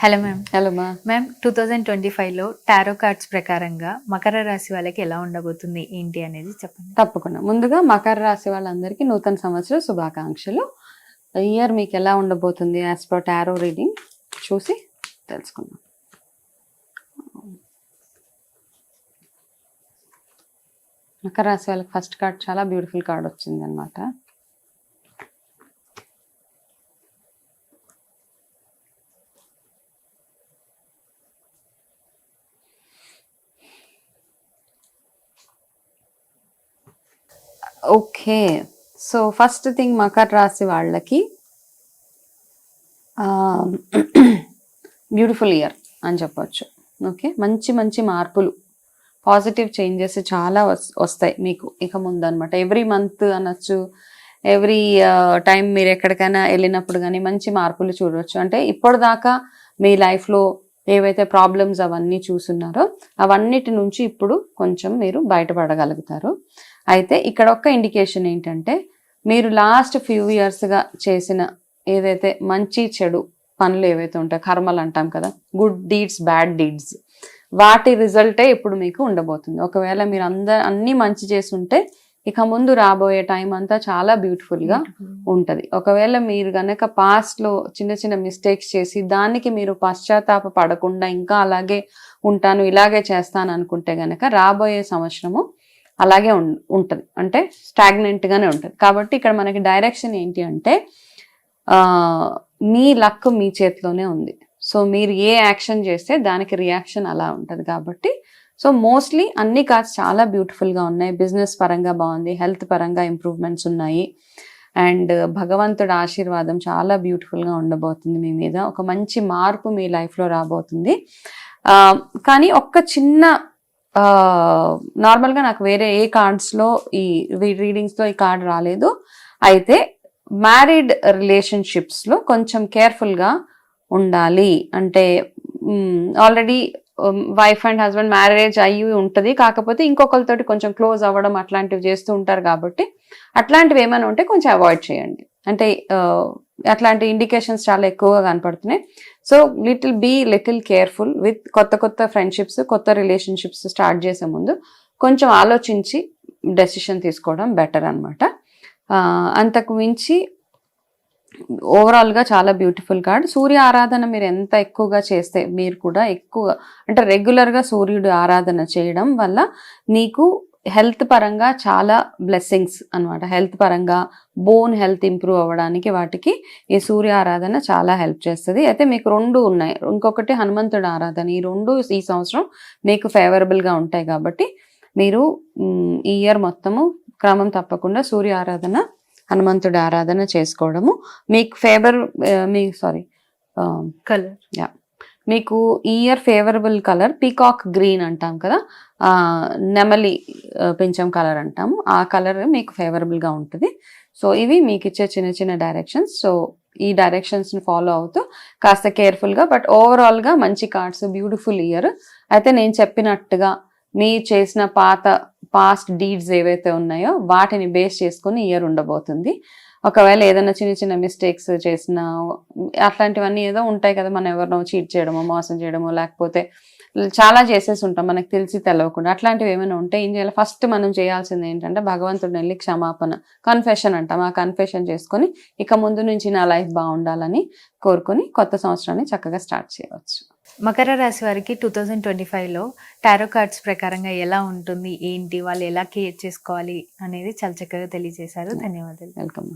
Hello ma'am hello మా ma'am two thousand twenty ఫైవ్లో tarot cards ప్రకారంగా మకర రాశి వాళ్ళకి ఎలా ఉండబోతుంది ఏంటి అనేది చెప్పండి. తప్పకుండా. ముందుగా మకర రాశి వాళ్ళందరికీ నూతన సంవత్సర శుభాకాంక్షలు. ఇయర్ మీకు ఎలా ఉండబోతుంది యాజ్ పర్ టారో రీడింగ్ చూసి తెలుసుకుందాం. మకర రాశి వాళ్ళకి ఫస్ట్ కార్డ్ చాలా బ్యూటిఫుల్ కార్డ్ వచ్చింది అనమాట okay. So first thing Makar రాశి వాళ్ళకి బ్యూటిఫుల్ ఇయర్ అని చెప్పొచ్చు. ఓకే? మంచి మంచి మార్పులు. పాజిటివ్ చేంజెస్ చాలా వస్తాయి మీకు. ఇక ముందు అనమాట ఎవ్రీ మంత్ అనొచ్చు ఎవ్రీ టైం మీరు ఎక్కడికైనా వెళ్ళినప్పుడు కానీ మంచి మార్పులు చూడవచ్చు అంటే ఇప్పటిదాకా మీ లైఫ్లో ఏవైతే ప్రాబ్లమ్స్ అవన్నీ చూసున్నారో అవన్నిటి నుంచి ఇప్పుడు కొంచెం మీరు బయటపడగలుగుతారు. అయితే ఇక్కడ ఒక్క ఇండికేషన్ ఏంటంటే మీరు లాస్ట్ ఫ్యూ ఇయర్స్గా చేసిన ఏదైతే మంచి చెడు పనులు ఏవైతే ఉంటాయో కర్మలు అంటాం కదా గుడ్ డీడ్స్ బ్యాడ్ డీడ్స్ వాటి రిజల్టే ఇప్పుడు మీకు ఉండబోతుంది. ఒకవేళ మీరు అందరు అన్ని మంచి చేసి ఉంటే ఇక ముందు రాబోయే టైం అంతా చాలా beautiful గా ఉంటది. ఒకవేళ మీరు గనక past లో చిన్న చిన్న మిస్టేక్స్ చేసి దానికి మీరు పశ్చాత్తాప పడకుండా ఇంకా అలాగే ఉంటాను ఇలాగే చేస్తాను అనుకుంటే గనక రాబోయే సంవత్సరము అలాగే ఉంటుంది. అంటే స్టాగ్నెంట్గానే ఉంటుంది. కాబట్టి ఇక్కడ మనకి డైరెక్షన్ ఏంటి అంటే మీ లక్ మీ చేతిలోనే ఉంది. సో మీరు ఏ యాక్షన్ చేస్తే దానికి రియాక్షన్ అలా ఉంటుంది కాబట్టి. సో మోస్ట్లీ అన్ని కార్డ్స్ చాలా బ్యూటిఫుల్గా ఉన్నాయి. బిజినెస్ పరంగా బాగుంది. హెల్త్ పరంగా ఇంప్రూవ్మెంట్స్ ఉన్నాయి. అండ్ భగవంతుడి ఆశీర్వాదం చాలా బ్యూటిఫుల్గా ఉండబోతుంది మీ మీద. ఒక మంచి మార్పు మీ లైఫ్లో రాబోతుంది. కానీ ఒక్క చిన్న నార్మల్గా నాకు వేరే ఏ కార్డ్స్లో ఈ readings ఈ కార్డ్ రాలేదు. అయితే మ్యారీడ్ రిలేషన్షిప్స్లో కొంచెం కేర్ఫుల్గా ఉండాలి. అంటే already wife and husband marriage అయ్యి ఉంటుంది. కాకపోతే ఇంకొకరితోటి కొంచెం క్లోజ్ అవ్వడం అట్లాంటివి చేస్తూ ఉంటారు కాబట్టి అట్లాంటివి ఏమైనా ఉంటే కొంచెం అవాయిడ్ చేయండి. అంటే అట్లాంటి ఇండికేషన్స్ చాలా ఎక్కువగా కనపడుతున్నాయి. So little be little careful with కొత్త కొత్త ఫ్రెండ్షిప్స్ కొత్త రిలేషన్షిప్స్ స్టార్ట్ చేసే ముందు కొంచెం ఆలోచించి డెసిషన్ తీసుకోవడం బెటర్ అనమాట అంతకు మించి ఓవరాల్గా చాలా బ్యూటిఫుల్ కార్డ్ సూర్య ఆరాధన మీరు ఎంత ఎక్కువగా చేస్తే మీరు కూడా ఎక్కువ అంటే రెగ్యులర్గా సూర్యుడు ఆరాధన చేయడం వల్ల నీకు హెల్త్ పరంగా చాలా బ్లెస్సింగ్స్ అన్నమాట. హెల్త్ పరంగా బోన్ హెల్త్ ఇంప్రూవ్ అవ్వడానికి వాటికి ఈ సూర్య ఆరాధన చాలా హెల్ప్ చేస్తుంది. అయితే మీకు రెండు ఉన్నాయి. ఇంకొకటి హనుమంతుడి ఆరాధన. ఈ రెండు ఈ సంవత్సరం మీకు ఫేవరబుల్గా ఉంటాయి కాబట్టి మీరు ఈ ఇయర్ మొత్తము క్రమం తప్పకుండా సూర్య ఆరాధన హనుమంతుడి ఆరాధన చేసుకోవడము. మీకు ఫేవర్ మీ సారీ కలర్ మీకు year favourable colour peacock green అంటాం కదా. నెమలి పెంచం కలర్ అంటాము. ఆ కలర్ మీకు ఫేవరబుల్గా గా ఉంటుంది. సో ఇవి మీకు ఇచ్చే చిన్న చిన్న డైరెక్షన్స్ సో ఈ డైరెక్షన్స్ని ఫాలో అవుతూ కాస్త కేర్ఫుల్గా బట్ ఓవరాల్గా మంచి కార్డ్స్ బ్యూటిఫుల్ ఇయర్ అయితే నేను చెప్పినట్టుగా మీ చేసిన పాత పాస్ట్ డీడ్స్ ఏవైతే ఉన్నాయో వాటిని బేస్ చేసుకుని ఇయర్ ఉండబోతుంది. ఒకవేళ ఏదైనా చిన్న చిన్న మిస్టేక్స్ చేసినా అట్లాంటివన్నీ ఏదో ఉంటాయి కదా మనం ఎవరినో చీట్ చేయడమో మోసం చేయడమో లేకపోతే చాలా చేసేసి ఉంటాం మనకు తెలిసి తెలవకుండా. అట్లాంటివి ఏమైనా ఉంటే ఏం చేయాలి? ఫస్ట్ మనం చేయాల్సింది ఏంటంటే భగవంతుడిని వెళ్ళి క్షమాపణ కన్ఫెషన్ అంటాం. ఆ కన్ఫెషన్ చేసుకొని ఇక ముందు నుంచి నా లైఫ్ బాగుండాలని కోరుకొని కొత్త సంవత్సరాన్ని చక్కగా స్టార్ట్ చేయవచ్చు. మకర రాశి వారికి టూ థౌజండ్ ట్వంటీ ఫైవ్లో టారో కార్డ్స్ ప్రకారంగా ఎలా ఉంటుంది? ఏంటి? వాళ్ళు ఎలా కేర్ చేసుకోవాలి? అనేది చాలా చక్కగా తెలియజేశారు. ధన్యవాదాలు. వెల్కమ్